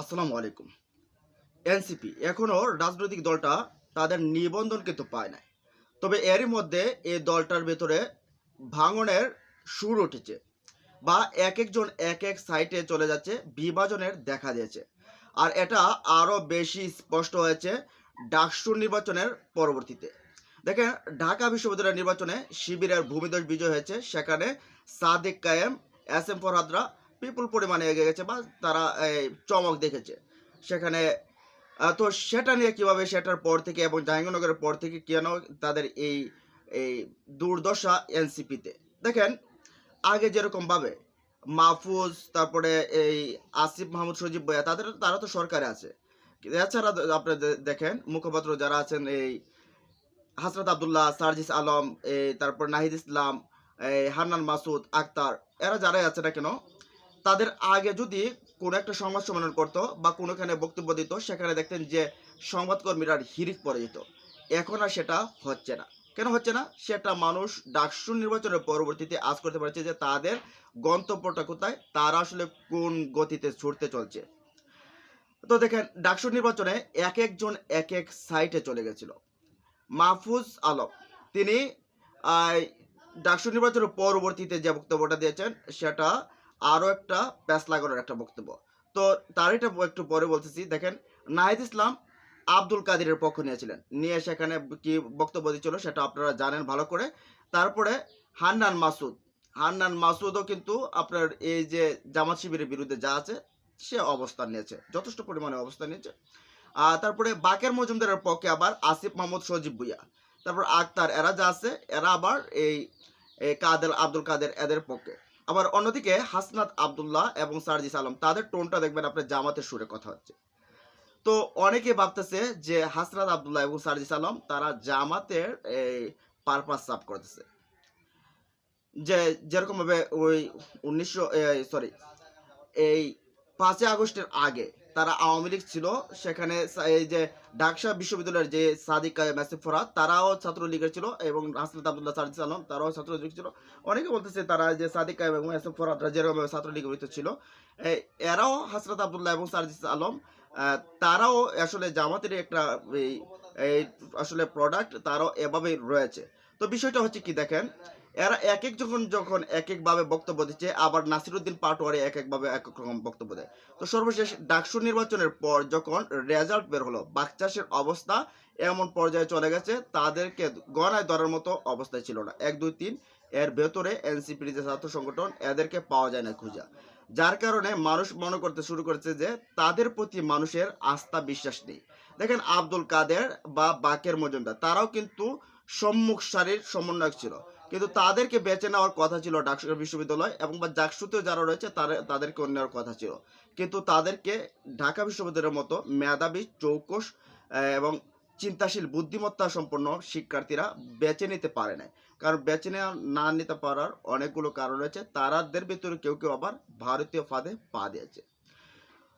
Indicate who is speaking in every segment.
Speaker 1: আসসালামু আলাইকুম। এনসিপি এখনও রাজনৈতিক দলটা তাদের নিবন্ধন কিন্তু পায় নাই। তবে এরই মধ্যে এই দলটার ভেতরে ভাঙনের সুর উঠেছে বা এক একজন এক এক সাইটে চলে যাচ্ছে, বিভাজনের দেখা দিয়েছে। আর এটা আরও বেশি স্পষ্ট হয়েছে ডাকসুর নির্বাচনের পরবর্তীতে। দেখেন, ঢাকা বিশ্ববিদ্যালয় নির্বাচনে শিবিরের ভূমিদোষ বিজয় হয়েছে, সেখানে সাদিক কায়েম, এস এম ফরহাদরা বিপুল পরিমাণে এগিয়ে গেছে বা তারা চমক দেখেছে। সেখানে তো সেটা নিয়ে কীভাবে সেটার পর থেকে এবং জাহাঙ্গীরনগরের পর থেকে কেন তাদের এই এই দুর্দশা এনসিপিতে? দেখেন, আগে যেরকমভাবে মাহফুজ, তারপরে এই আসিফ মাহমুদ, সজীব বয়া, তাদের, তারা তো সরকারে আছে। এছাড়া আপনি দেখেন, মুখপাত্র যারা আছেন, এই হাসরত আবদুল্লাহ, সার্জিস আলম, এই তারপর নাহিদ ইসলাম, এই হান্নান মাসুদ, আক্তার, এরা যারাই আছে না কেন তাদের আগে যদি কোনো একটা সংবাদ সম্মেলন করতো বা কোনোখানে বক্তব্য দিত, সেখানে দেখতেন যে সংবাদকর্মীরা হিরিক পড়ে যেত। এখন আর সেটা হচ্ছে না। কেন হচ্ছে না? সেটা মানুষ ডাকসু নির্বাচনের পরবর্তীতে আজ করতে পারছে যে তাদের গন্তব্যটা কোথায়, তারা আসলে কোন গতিতে ছুটতে চলছে। তো দেখেন, ডাকসু নির্বাচনে এক একজন এক এক সাইটে চলে গেছিল। মাহফুজ আলম, তিনি ডাকসু নির্বাচনের পরবর্তীতে যে বক্তব্যটা দিয়েছেন, সেটা আরও একটা প্যাস লাগানোর একটা বক্তব্য। তো তার এটা একটু পরে বলতেছি, দেখেন, নাহিদ ইসলাম আব্দুল কাদিরের পক্ষ নিয়েছিলেন নিয়ে সেখানে কি বক্তব্য দিচ্ছিল সেটা আপনারা জানেন ভালো করে। তারপরে হান্নান মাসুদ। হান্নান মাসুদও কিন্তু আপনার এই যে জামাত শিবিরের বিরুদ্ধে যা আছে, সে অবস্থান নিয়েছে। যথেষ্ট পরিমাণে অবস্থান নিয়েছে। আর তারপরে বাকের মজুমদারের পক্ষে আবার আসিফ মাহমুদ সজীব ভুইয়া। তারপর আক্তার, এরা যা আছে, এরা আবার এই এই কাদের আব্দুল কাদের এদের পক্ষে। আবার অন্যদিকে হাসনাত আবদুল্লাহ এবং সারজিস আলম, তাদের টোনটা দেখবেন আপনার জামাতের সুরে কথা হচ্ছে। তো অনেকে ভাবতেছে যে হাসনাত আবদুল্লাহ এবং সারজিস আলম, তারা জামাতের এই পারপাস সাফ করতেছে। যে যেরকমভাবে ওই উনিশশো সরি এই পাঁচই আগস্টের আগে তারা আওয়ামী লীগ ছিল, সেখানে এই যে ঢাকসা বিশ্ববিদ্যালয়ের যে সাদিক মেসিফ ফরাদ তারাও ছাত্রলীগের ছিল এবং হাসনাত আবদুল্লাহ সার্জিস আলম, তারাও ছাত্রলীগ ছিল। অনেকে বলতেছে তারা যে সাদিক এবং এম ফরাদরা যেরকম ছাত্রলীগের ভিতর ছিল। এরাও হাসরত আবদুল্লাহ এবং সার্জিস আলম তারাও আসলে জামাতের একটা, এই আসলে প্রোডাক্ট তারাও এভাবেই রয়েছে। তো বিষয়টা হচ্ছে কি দেখেন এরা এক এক যখন যখন এক একভাবে বক্তব্য দিচ্ছে, আবার নাসিরুদ্দিন পাটোয়ারি এক একভাবে এক এক রকম বক্তব্য দেয়। তো সর্বশেষ, ডাকসু নির্বাচনের পর যখন রেজাল্ট বের হলো, বাকচাষের অবস্থা এমন পর্যায়ে চলে গেছে, তাদেরকে গণায় ধরার মতো অবস্থায় ছিল না। এক, দুই, তিন, এর ভেতরে এনসিপির যে ছাত্র সংগঠন, এদেরকে পাওয়া যায় না খুঁজা। যার কারণে মানুষ মনে করতে শুরু করেছে যে, তাদের প্রতি মানুষের আস্থা, বিশ্বাস নেই। দেখেন আব্দুল কাদের বা বাকের মজুমদার, তারাও কিন্তু সম্মুখ সারির সমন্বয়ক ছিল। কিন্তু তাদেরকে বেছে নেওয়ার কথা ছিল ডাকসু বিশ্ববিদ্যালয় এবং বা জাকসুতেও যারা রয়েছে, তারা তাদেরকে নেওয়ার কথা ছিল। কিন্তু তাদেরকে ঢাকা বিশ্ববিদ্যালয়ের মতো মেধাবী, চৌকস এবং চিন্তাশীল, বুদ্ধিমত্তা সম্পন্ন শিক্ষার্থীরা বেছে নিতে পারে নাই। কারণ বেছে নেওয়া না নিতে পারার অনেকগুলো কারণ রয়েছে। তারাদের ভিতরে কেউ কেউ আবার ভারতীয় ফাঁদে পা দিয়েছে।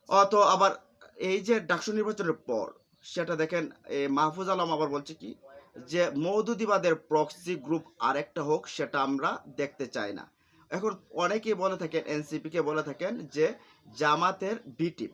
Speaker 1: অত আবার এই যে ডাকসু নির্বাচনের পর, সেটা দেখেন মাহফুজ আলম আবার বলছে কি যে মৌদুদিবাদের প্রক্সি গ্রুপ আরেকটা হোক, সেটা আমরা দেখতে চাই না। এখন অনেকেই বলে থাকেন এনসিপিকে বলে থাকেন যে জামাতের বি টিম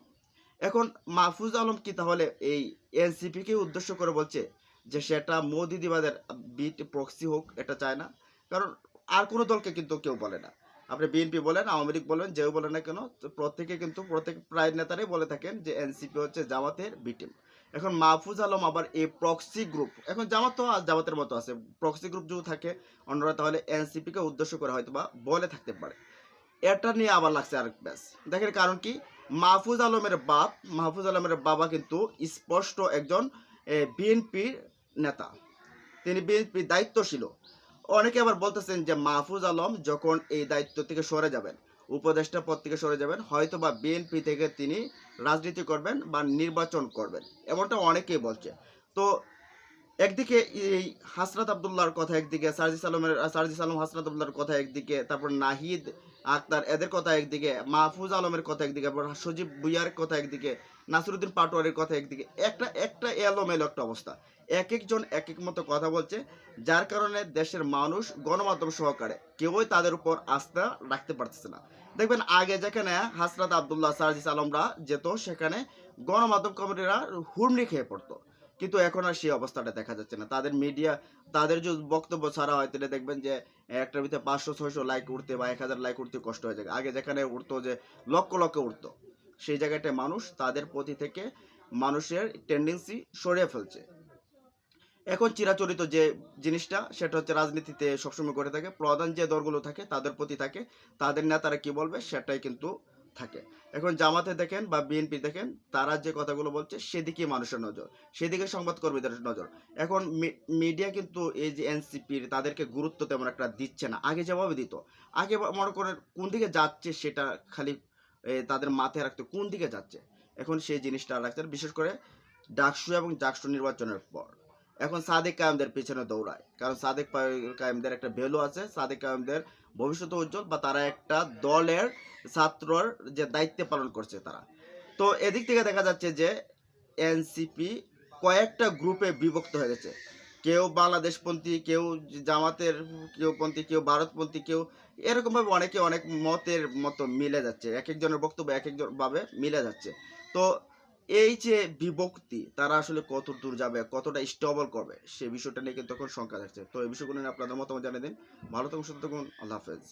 Speaker 1: এখন মাহফুজ আলম কি তাহলে এই এনসিপিকে উদ্দেশ্য করে বলছে যে সেটা মোদিদিবাদের বিট প্রক্সি হোক, এটা চায় না? কারণ আর কোনো দলকে কিন্তু কেউ বলে না। আপনি বিএনপি বলেন, আওয়ামী লীগ বলেন যেও বলেন না কেন প্রত্যেকে কিন্তু, প্রত্যেক প্রায় নেতারাই বলে থাকেন যে এনসিপি হচ্ছে জামাতের বিটিম এখন মাহফুজ আলম আবার এই প্রক্সি গ্রুপ এখন জামাত তো জামাতের মতো আছে প্রক্সি গ্রুপ যদি থাকে, অন্যরা তাহলে এনসিপিকে উদ্দেশ্য করে হয়তো বা বলে থাকতে পারে। এটা নিয়ে আবার লাগছে আরেক ব্যাস। দেখেন কারণ কি? মাহফুজ আলমের বাপ, মাহফুজ আলমের বাবা কিন্তু স্পষ্ট একজন বিএনপির নেতা। তিনি বিএনপির দায়িত্বশীল। অনেকে আবার বলতেছেন যে মাহফুজ আলম যখন এই দায়িত্ব থেকে সরে যাবেন, উপদেষ্টা পদ থেকে সরে যাবেন হয়তো বা বিএনপি থেকে তিনি রাজনীতি করবেন বা নির্বাচন করবেন, এমনটা অনেকেই বলছে। তো একদিকে এই হাসরাত আবদুল্লাহর কথা একদিকে, সার্জিস আলমের, সার্জিস আলম হাসরাত আবদুল্লাহর কথা একদিকে, তারপর নাহিদ আক্তার, এদের কথা একদিকে, মাহফুজ আলমের কথা একদিকে সজীব বুইয়ার কথা একদিকে, নাসিরুদ্দিন পাটোয়ারির কথা একদিকে, একটা একটা এলোমেলো একটা অবস্থা। এক একজন এক এক মতো কথা বলছে, যার কারণে দেশের মানুষ গণমাধ্যম সহকারে কেউই তাদের উপর আস্থা রাখতে পারতেছে না। দেখবেন আগে যেখানে হাসরাত আবদুল্লাহ, সার্জিস আলমরা যেত, সেখানে গণমাধ্যম কমিটিরা হুমড়ি খেয়ে পড়তো। কিন্তু এখন আর সেই অবস্থাটা দেখা যাচ্ছে না। তাদের মিডিয়া তাদের যে বক্তব্য ছাড়া হয়, তাহলে দেখবেন যে একটার ভিতরে পাঁচশো, ছয়শো লাইক উঠতে বা এক হাজার লাইক উঠতে কষ্ট হয়ে যায়। আগে যেখানে উঠতো যে লক্ষ লক্ষ উঠতো, সেই জায়গাটায় মানুষ তাদের প্রতি থেকে মানুষের টেন্ডেন্সি সরিয়ে ফেলছে। এখন চিরাচরিত যে জিনিসটা, সেটা হচ্ছে রাজনীতিতে সবসময় করে থাকে। প্রধান যে দলগুলো থাকে, তাদের প্রতি থাকে। তাদের নেতারা কি বলবে, সেটাই কিন্তু থাকে। এখন জামাতে দেখেন বা বিএনপি দেখেন, তারা যে কথাগুলো বলছে, সেদিকে মানুষের নজর, সেদিকে সংবাদকর্মীদের নজর। এখন মিডিয়া কিন্তু এই যে এনসিপির, তাদেরকে গুরুত্ব তেমন একটা দিচ্ছে না। আগে যেভাবে দিত, আগে মনে করেন কোন দিকে যাচ্ছে সেটা খালি তাদের মাথায় রাখতে, কোন দিকে যাচ্ছে? এখন সেই জিনিসটা রাখতে বিশেষ করে ডাকসু এবং ডাকসু নির্বাচনের পর। এখন সাদেক কায়েমদের পিছনে দৌড়ায়। কারণ সাদেক কায়েমদের একটা ভ্যালু আছে, সাদেক কায়েমদের ভবিষ্যৎ উজ্জ্বল বা তারা একটা দলের ছাত্রর যে দায়িত্ব পালন করছে তারা। তো এদিক থেকে দেখা যাচ্ছে যে এনসিপি কয়েকটা গ্রুপে বিভক্ত হয়ে গেছে। কেউ বাংলাদেশপন্থী, কেউ জামাতের কেউ পন্থী কেউ ভারতপন্থী, কেউ এরকমভাবে অনেকে অনেক মতের মতো মিলে যাচ্ছে। এক একজনের বক্তব্য এক একজনভাবে মিলে যাচ্ছে। তো এই যে বিভক্তি, তারা আসলে কত দূর যাবে, কতটা স্টেবল করবে, সে বিষয়টা নিয়ে কিন্তু এখন শঙ্কা থাকছে। তো এই বিষয়গুলো নিয়ে আপনাদের মতামত জানিয়ে দিন। ভালো থাকুন, সুস্থ থাকুন, আল্লাহ হাফেজ।